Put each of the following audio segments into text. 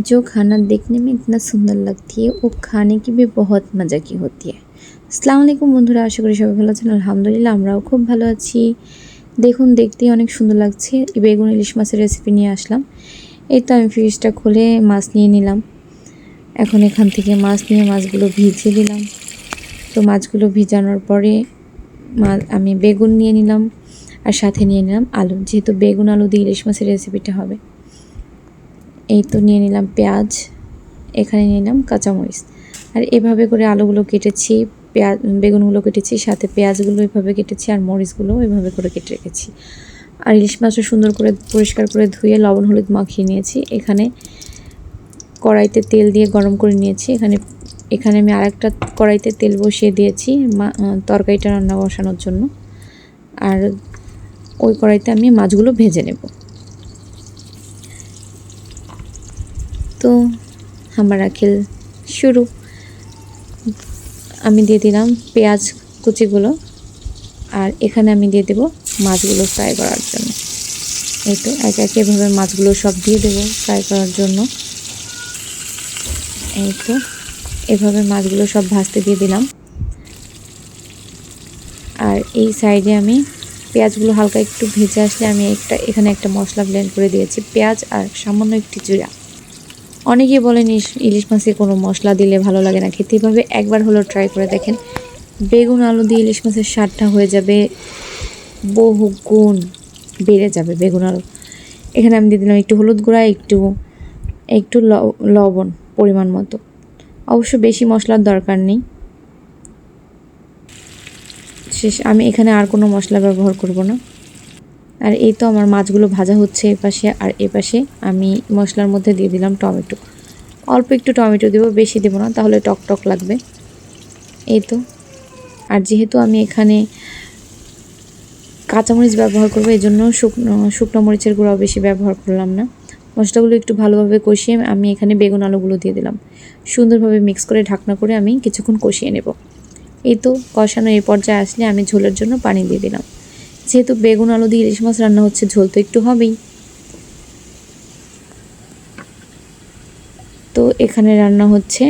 जो खाना देखने में इतना সুন্দর लगती है वो खाने की भी बहुत मज़ा की होती है আসসালামু আলাইকুম বন্ধুরা আশা করি সবাই ভালো আছেন আলহামদুলিল্লাহ আমরাও খুব ভালো আছি দেখুন দেখতেই অনেক সুন্দর লাগছে বেগুন ইলিশ মাছের রেসিপি নিয়ে আসলাম এই তো আমি ফ্রিজটা খুলে মাছ নিয়ে নিলাম এখন এখান থেকে মাছ নিয়ে মাছগুলো ভিজিয়ে দিলাম তো মাছগুলো ভিজানোর পরে মা আমি বেগুন নিয়ে নিলাম আর সাথে নিয়ে নিলাম আলু যেহেতু বেগুন আলু দিয়ে ইলিশ মাছের রেসিপিটা হবে এই তো নিয়ে নিলাম পেঁয়াজ, এখানে নিয়ে নিলাম কাঁচামরিচ। আর এভাবে করে আলুগুলো কেটেছি, পেঁয়াজ, বেগুনগুলো কেটেছি, সাথে পেঁয়াজগুলো এভাবে কেটেছি আর মরিচগুলো এভাবে করে কেটে রেখেছি। আর ইলিশ মাছটা সুন্দর করে পরিষ্কার করে ধুয়ে লবণ হলুদ মাখিয়ে নিয়েছি। এখানে কড়াইতে তেল দিয়ে গরম করে নিয়েছি। এখানে এখানে আমি আরেকটা কড়াইতে তেল বসিয়ে দিয়েছি তরকারিটা রান্না বসানোর জন্য। আর ওই কড়াইতে আমি মাছগুলো ভেজে নেব। তো হামারা খেল শুরু। আমি দিয়ে দিলাম পেঁয়াজ কুচিগুলো আর এখানে আমি দিয়ে দেব মাছগুলো ফ্রাই করার জন্য। এই তো এক এক এভাবে মাছগুলো সব দিয়ে দেবো ফ্রাই করার জন্য। এই তো এভাবে মাছগুলো সব ভাজতে দিয়ে দিলাম। আর এই সাইডে আমি পেঁয়াজগুলো হালকা একটু ভেজে আসলে আমি একটা, এখানে একটা মশলা ব্লেন্ড করে দিয়েছি, পেঁয়াজ আর সামান্য একটি জিরা। অনেকেই বলেন ইলিশ মাছে কোনো মশলা দিলে ভালো লাগে না। খেতে এভাবে একবার হলো ট্রাই করে দেখেন। বেগুন, আলু দিয়ে ইলিশ মাছের স্বাদটা হয়ে যাবে, বহু গুণ বেড়ে যাবে বেগুন, আলু। এখানে আমি দিয়ে দিলাম একটু হলুদ গুঁড়া, একটু একটু লবণ পরিমাণ মতো। অবশ্য বেশি মশলার দরকার নেই। শেষ, আমি এখানে আর কোনো মশলা ব্যবহার করব না। আর এই তো আমার মাছগুলো ভাজা হচ্ছে এ পাশে, আর এ পাশে আমি মশলার মধ্যে দিয়ে দিলাম টমেটো। অল্প একটু টমেটো দেবো, বেশি দেবো না, তাহলে টক টক লাগবে। এই তো। আর যেহেতু আমি এখানে কাঁচামরিচ ব্যবহার করব, এই জন্য শুকনো শুকনো মরিচের গুঁড়াও বেশি ব্যবহার করলাম না। মশলাগুলো একটু ভালোভাবে কষিয়ে আমি এখানে বেগুন আলুগুলো দিয়ে দিলাম। সুন্দরভাবে মিক্স করে ঢাকনা করে আমি কিছুক্ষণ কষিয়ে নেব। এই তো, কষানো এই পর্যায়ে আসলে আমি ঝোলের জন্য পানি দিয়ে দিলাম। যেহেতু বেগুন, আলু দিয়ে ইলিশ মাছ রান্না হচ্ছে, ঝোল তো একটু হবেই। তো এখানে রান্না হচ্ছে,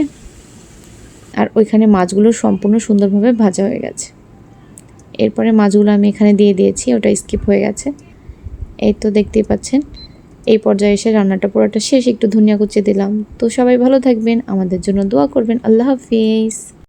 আর ওইখানে মাছগুলো সম্পূর্ণ সুন্দরভাবে ভাজা হয়ে গেছে। এরপরে মাছগুলো আমি এখানে দিয়ে দিয়েছি, ওটা স্কিপ হয়ে গেছে। এই তো দেখতেই পাচ্ছেন, এই পর্যায়ে এসে রান্নাটা পুরোটা শেষ, একটু ধনিয়া কুচিয়ে দিলাম। তো সবাই ভালো থাকবেন, আমাদের জন্য দোয়া করবেন, আল্লাহ হাফিজ।